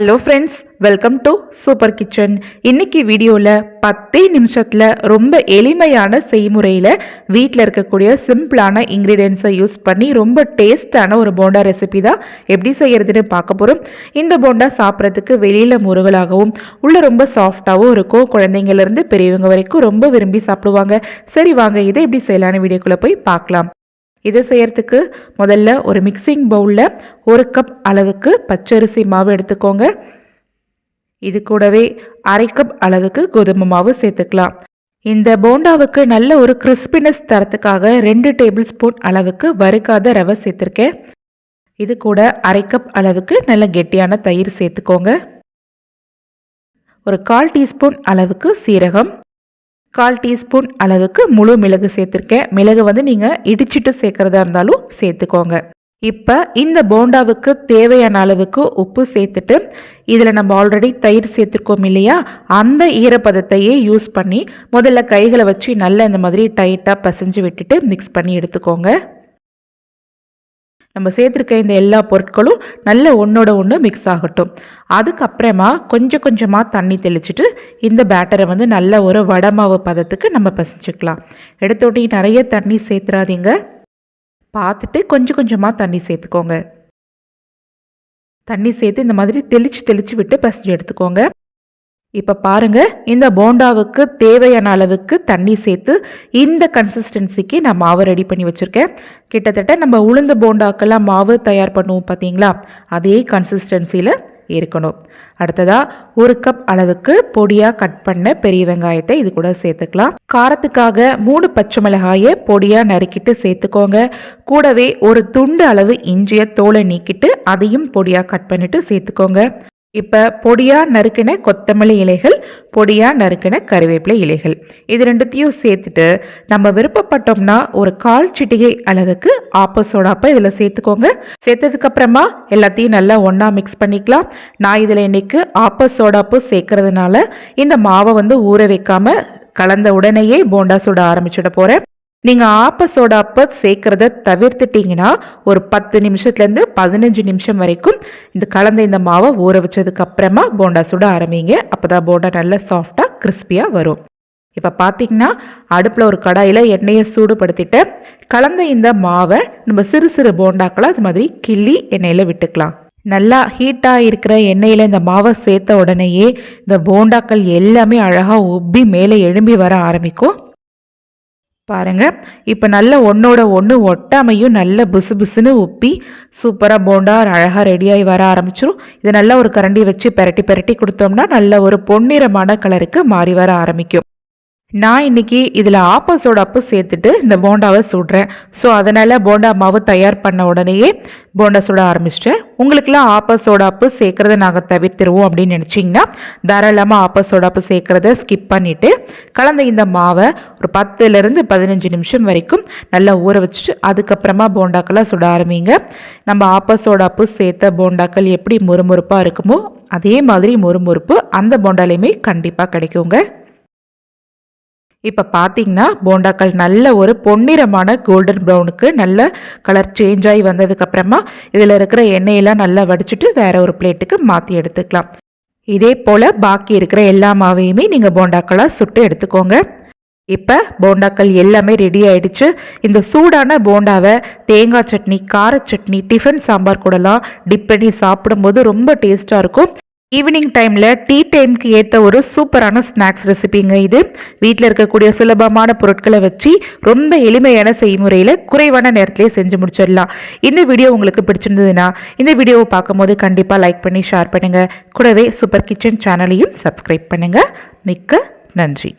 Hello friends welcome to super kitchen இன்னைக்கு வீடியோவில் பத்தே நிமிஷத்தில் ரொம்ப எளிமையான செய்முறையில் வீட்டில் இருக்கக்கூடிய சிம்பிளான இன்க்ரீடியன்ஸை யூஸ் பண்ணி ரொம்ப டேஸ்டான ஒரு போண்டா ரெசிபி தான் எப்படி செய்கிறதுன்னு பார்க்க போகிறோம் இந்த போண்டா சாப்பிட்றதுக்கு வெளியில் முருகலாகவும் உள்ளே ரொம்ப சாஃப்டாகவும் இருக்கும். குழந்தைங்கள்லேருந்து பெரியவங்க வரைக்கும் ரொம்ப விரும்பி சாப்பிடுவாங்க. சரி வாங்க இதை எப்படி செய்யலான்னு வீடியோக்குள்ளே போய் பார்க்கலாம். இதை செய்கிறதுக்கு முதல்ல ஒரு மிக்சிங் பவுலில் ஒரு கப் அளவுக்கு பச்சரிசி மாவு எடுத்துக்கோங்க. இது கூடவே அரை கப் அளவுக்கு கோதுமை மாவு சேர்த்துக்கலாம். இந்த போண்டாவுக்கு நல்ல ஒரு கிறிஸ்பினஸ் தரத்துக்காக ரெண்டு டேபிள் ஸ்பூன் அளவுக்கு வறுக்காத ரவை சேர்த்துருக்கேன். இது கூட அரை கப் அளவுக்கு நல்ல கெட்டியான தயிர் சேர்த்துக்கோங்க. ஒரு கால் டீஸ்பூன் அளவுக்கு சீரகம். கால் டீஸ்பூன் அளவுக்கு முழு மிளகு சேர்த்துருக்கேன். மிளகு வந்து நீங்கள் இடிச்சிட்டு சேர்க்குறதா இருந்தாலும் சேர்த்துக்கோங்க. இப்போ இந்த போண்டாவுக்கு தேவையான அளவுக்கு உப்பு சேர்த்துட்டு இதில் நம்ம ஆல்ரெடி தயிர் சேர்த்துருக்கோம் இல்லையா? அந்த ஈரப்பதத்தையே யூஸ் பண்ணி முதல்ல கைகளை வச்சு நல்லா இந்த மாதிரி டைட்டாக பசைஞ்சு விட்டுட்டு மிக்ஸ் பண்ணி எடுத்துக்கோங்க. நம்ம சேர்த்துருக்க இந்த எல்லா பொருட்களும் நல்ல ஒன்றோட ஒன்று மிக்ஸ் ஆகட்டும். அதுக்கப்புறமா கொஞ்சம் கொஞ்சமாக தண்ணி தெளிச்சுட்டு இந்த பேட்டரை வந்து நல்ல ஒரு வடமாவு பதத்துக்கு நம்ம பசிச்சுக்கலாம் எடுத்தோட்டி நிறைய தண்ணி சேர்த்துறாதீங்க பார்த்துட்டு கொஞ்சம் கொஞ்சமாக தண்ணி சேர்த்துக்கோங்க. தண்ணி சேர்த்து இந்த மாதிரி தெளித்து தெளித்து விட்டு பசிஞ்சு எடுத்துக்கோங்க. இப்போ பாருங்கள் இந்த போண்டாவுக்கு தேவையான அளவுக்கு தண்ணி சேர்த்து இந்த கன்சிஸ்டன்சிக்கு நான் மாவு ரெடி பண்ணி வச்சுருக்கேன். கிட்டத்தட்ட நம்ம உளுந்த போண்டாக்கெல்லாம் மாவு தயார் பண்ணுவோம் பார்த்தீங்களா அதே கன்சிஸ்டன்சியில் இருக்கணும். அடுத்ததாக ஒரு கப் அளவுக்கு பொடியாக கட் பண்ண பெரிய வெங்காயத்தை இது கூட சேர்த்துக்கலாம். காரத்துக்காக மூணு பச்சை மிளகாயை பொடியாக நறுக்கிட்டு சேர்த்துக்கோங்க. கூடவே ஒரு துண்டு அளவு இஞ்சியை தோலை நீக்கிட்டு அதையும் பொடியாக கட் பண்ணிவிட்டு சேர்த்துக்கோங்க. இப்போ பொடியாக நறுக்கின கொத்தமல்லி இலைகள் பொடியாக நறுக்கின கருவேப்பிலை இலைகள். இது ரெண்டுத்தையும் சேர்த்துட்டு நம்ம விருப்பப்பட்டோம்னா ஒரு கால் சிட்டிகை அளவுக்கு ஆப்ப சோடாப்பை இதில் சேர்த்துக்கோங்க. சேர்த்ததுக்கப்புறமா எல்லாத்தையும் நல்லா ஒன்றா மிக்ஸ் பண்ணிக்கலாம். நான் இதில் இன்னைக்கு ஆப்ப சோடாப்பு சேர்க்கறதுனால இந்த மாவை வந்து ஊற வைக்காமல் கலந்த உடனேயே போண்டா சுட ஆரம்பிச்சுட போகிறேன் நீங்கள் ஆப்பசோட அப்போ சேர்க்குறத தவிர்த்துட்டிங்கன்னா ஒரு பத்து நிமிஷத்துலேருந்து பதினஞ்சு நிமிஷம் வரைக்கும் இந்த கலந்த இந்த மாவை ஊற வச்சதுக்கு அப்புறமா போண்டா சுட ஆரம்பிங்க. அப்போ தான் போண்டா நல்லா சாஃப்டாக கிறிஸ்பியாக வரும். இப்போ பார்த்தீங்கன்னா அடுப்பில் ஒரு கடாயில் எண்ணெயை சூடுபடுத்திட்டு கலந்த இந்த மாவை நம்ம சிறு சிறு போண்டாக்களை அது மாதிரி கிள்ளி எண்ணெயில் விட்டுக்கலாம். நல்லா ஹீட்டாக இருக்கிற எண்ணெயில் இந்த மாவை சேர்த்த உடனேயே இந்த போண்டாக்கள் எல்லாமே அழகாக உப்பி மேலே எழும்பி வர ஆரம்பிக்கும். பாருங்கள் இப்போ நல்ல ஒன்றோட ஒன்று ஒட்டாமையும் நல்ல புசு புசுன்னு உப்பி சூப்பராக போண்டா அழகாக ரெடியாகி வர ஆரம்பிச்சிடும் இதை நல்லா ஒரு கரண்டி வச்சு பெரட்டி பெரட்டி கொடுத்தோம்னா நல்ல ஒரு பொன்னிறமான கலருக்கு மாறி வர ஆரம்பிக்கும். நான் இன்றைக்கி இதில் ஆப்ப அப்பு சேர்த்துட்டு இந்த போண்டாவை சுடுறேன். ஸோ அதனால் போண்டா மாவு தயார் பண்ண உடனேயே போண்டா சுட ஆரம்பிச்சிட்டேன். உங்களுக்குலாம் ஆப்ப சோடாப்பு சேர்க்குறத நாங்கள் தவிர்த்துருவோம் அப்படின்னு நினச்சிங்கன்னா தாராளமாக ஆப்ப சோடாப்பு சேர்க்குறத ஸ்கிப் பண்ணிவிட்டு கலந்த இந்த மாவை ஒரு பத்துலேருந்து பதினஞ்சு நிமிஷம் வரைக்கும் நல்லா ஊற வச்சுட்டு அதுக்கப்புறமா போண்டாக்கெல்லாம் சுட ஆரம்பிங்க. நம்ம ஆப்ப அப்பு சேர்த்த போண்டாக்கள் எப்படி முறுமுறுப்பாக இருக்குமோ அதே மாதிரி முறுமுறுப்பு அந்த போண்டாலையுமே கண்டிப்பாக கிடைக்குங்க. இப்போ பார்த்தீங்கன்னா போண்டாக்கள் நல்ல ஒரு பொன்னிறமான கோல்டன் ப்ரௌனுக்கு நல்ல கலர் சேஞ்ச் ஆகி வந்ததுக்கப்புறமா இதில் இருக்கிற எண்ணெயெல்லாம் நல்லா வடிச்சிட்டு வேற ஒரு பிளேட்டுக்கு மாற்றி எடுத்துக்கலாம். இதே போல் பாக்கி இருக்கிற எல்லா மாவையுமே நீங்கள் போண்டாக்களாக சுட்டு எடுத்துக்கோங்க. இப்போ போண்டாக்கள் எல்லாமே ரெடி ஆயிடுச்சு. இந்த சூடான போண்டாவை தேங்காய் சட்னி கார சட்னி டிஃபன் சாம்பார் கூடலாம் டிப் பண்ணி சாப்பிடும்போது ரொம்ப டேஸ்ட்டாக இருக்கும். ஈவினிங் டைமில் டீ டைம்க்கு ஏற்ற ஒரு சூப்பரான ஸ்நாக்ஸ் ரெசிபிங்க இது. வீட்டில் இருக்கக்கூடிய சுலபமான பொருட்களை வச்சு ரொம்ப எளிமையான செய்முறையில் குறைவான நேரத்திலே செஞ்சு முடிச்சிடலாம். இந்த வீடியோ உங்களுக்கு பிடிச்சிருந்ததுன்னா இந்த வீடியோவை பார்க்கும்போது கண்டிப்பாக லைக் பண்ணி ஷேர் பண்ணுங்கள் கூடவே சூப்பர் கிச்சன் சேனலையும் சப்ஸ்கிரைப் பண்ணுங்கள் மிக்க நன்றி.